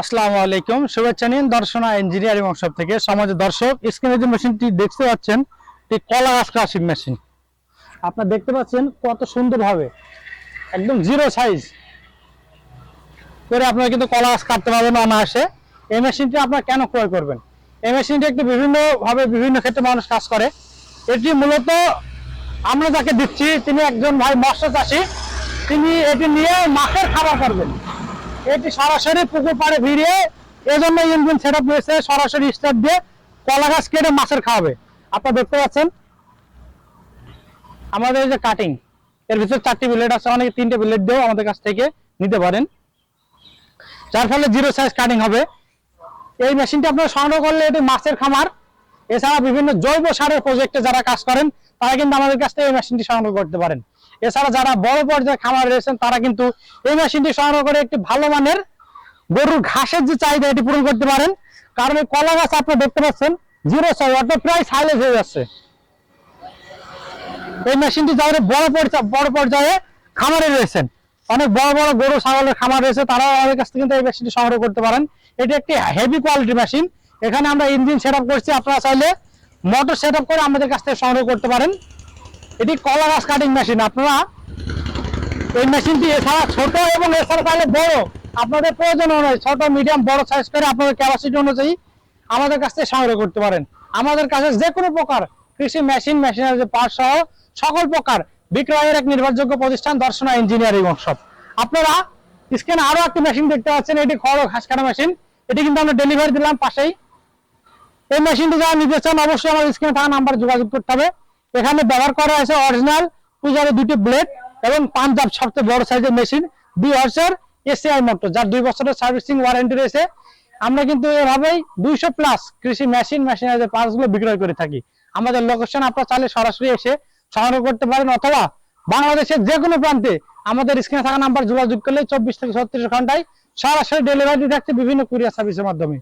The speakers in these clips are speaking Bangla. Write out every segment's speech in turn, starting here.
আসসালামু আলাইকুম। শুভেচ্ছা নিন দর্শনা ইঞ্জিনিয়ারিং ওয়ার্কশপ থেকে সমাজের দর্শক। স্ক্রিনে যে মেশিনটি দেখতে পাচ্ছেন, এটি কলা গাছ কাশিং মেশিন আপনারা দেখতে পাচ্ছেন কত সুন্দরভাবে, একদম জিরো সাইজ করে আপনারা কিন্তু কলা গাছ কাটতে পারবেন অনায়াসে। এই মেশিনটি আপনারা কেন ক্রয় করবেন? এই মেশিনটি একটি বিভিন্নভাবে বিভিন্ন ক্ষেত্রে মানুষ কাজ করে। এটি মূলত আমরা যাকে দিচ্ছি, তিনি একজন ভাই মৎস্য চাষী। তিনি এটি নিয়ে মাছের খাবার করবেন। এটি সরাসরি পুকুর পাড়ে ভিড়িয়ে এজন্য ইঞ্জিন সেট আপ হয়েছে, সরাসরি স্টার্ট দিয়ে কলা গাছ কেটে মাছের খাওয়াবে। আপনারা দেখতে পাচ্ছেন? আমাদের যে কাটিং এর ভিতরে চারটি বিলেট আছে, অনেকে তিনটে বিলেট দিয়েও আমাদের কাছ থেকে নিতে পারেন। যার ফলে জিরো সাইজ কাটিং হবে। এই মেশিনটি আপনারা সংগ্রহ করলে এটি মাছের খামার। এছাড়া বিভিন্ন জৈব সারের প্রজেক্টে যারা কাজ করেন, তারা কিন্তু আমাদের কাছ থেকে এই মেশিনটি সংগ্রহ করতে পারেন। এছাড়া যারা বড় পর্যায়ে খামার রয়েছেন, তারা কিন্তু এই মেশিনটি সংগ্রহ করে একটি ভালো মানের গরুর ঘাসের যে চাহিদা এটি পূরণ করতে পারেন। কারণ এই কলা গাছ আপনারা দেখতে পাচ্ছেন, জিরো সাইজ অর্থাৎ প্রায় সাইলেজ হয়ে যাচ্ছে। এই মেশিনটি যাদের বড় পর্যায়ে বড় পর্যায়ে খামারে রয়েছেন, অনেক বড় বড় গরু, ছাগলের খামার রয়েছে, তারাও আমাদের কাছ থেকে কিন্তু এই মেশিনটি সংগ্রহ করতে পারেন। এটি একটি হেভি কোয়ালিটি মেশিন এখানে আমরা ইঞ্জিন সেট করছি, আপনারা চাইলে মোটর সেট করে আমাদের কাছ থেকে সংগ্রহ করতে পারেন। এটি কলা গাছ কাটিং মেশিন আপনারা এই মেশিনটি এছাড়া ছোট এবং এছাড়া তাহলে বড়। আপনাদের প্রয়োজন অনুযায়ী ছোট মিডিয়াম বড় সাইজ করে আপনাদের ক্যাপাসিটি অনুযায়ী আমাদের কাছ থেকে সংগ্রহ করতে পারেন। আমাদের কাছে যে কোনো প্রকার কৃষি মেশিন মেশিনারি পার্ট সহ সকল প্রকার বিক্রয়ের এক নির্ভরযোগ্য প্রতিষ্ঠান, দর্শনা ইঞ্জিনিয়ারিং ওয়ার্কশপ আপনারা স্ক্রিনে আরও একটি মেশিন দেখতে পাচ্ছেন, এটি খড় ঘাস কাটা মেশিন এটি কিন্তু আমরা ডেলিভারি দিলাম পাশেই। এই মেশিনটি যারা নিতে চান, অবশ্যই আমার স্ক্রিনে থাকা নাম্বার যোগাযোগ করতে হবে। এখানে ব্যবহার করা হয়েছে অরিজিনাল পূজারে দুটি ব্লেড এবং পাঞ্জাব সবচেয়ে বড় সাইজের মেশিন দুই হর্সের এসিআই মোটর যার দুই বছরের সার্ভিসিং ওয়ারেন্টি রয়েছে। আমরা কিন্তু এভাবেই দুইশো প্লাস কৃষি মেশিন মেশিনারি পার্টসগুলো বিক্রয় করে থাকি। আমাদের লোকেশন আপনারা চাইলে সরাসরি এসে সংগ্রহ করতে পারেন অথবা বাংলাদেশের যে কোনো প্রান্তে আমাদের স্ক্রিনে থাকা নাম্বার যোগাযোগ করলে চব্বিশ থেকে ছত্রিশ ঘন্টায় সরাসরি ডেলিভারি থাকছে বিভিন্ন কুরিয়ার সার্ভিসের মাধ্যমে।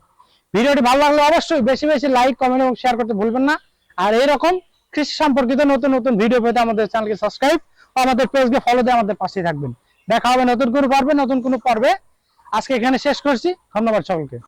ভিডিওটি ভালো লাগলে অবশ্যই বেশি বেশি লাইক কমেন্ট এবং শেয়ার করতে ভুলবেন না। আর এইরকম কৃষি সম্পর্কিত নতুন নতুন ভিডিও পেতে আমাদের চ্যানেলকে সাবস্ক্রাইব আমাদের পেজকে ফলো দিয়ে আমাদের পাশেই থাকবেন। দেখা হবে নতুন কোনো পর্বে, নতুন কোনো পর্বে। আজকে এখানে শেষ করছি। ধন্যবাদ সকলকে।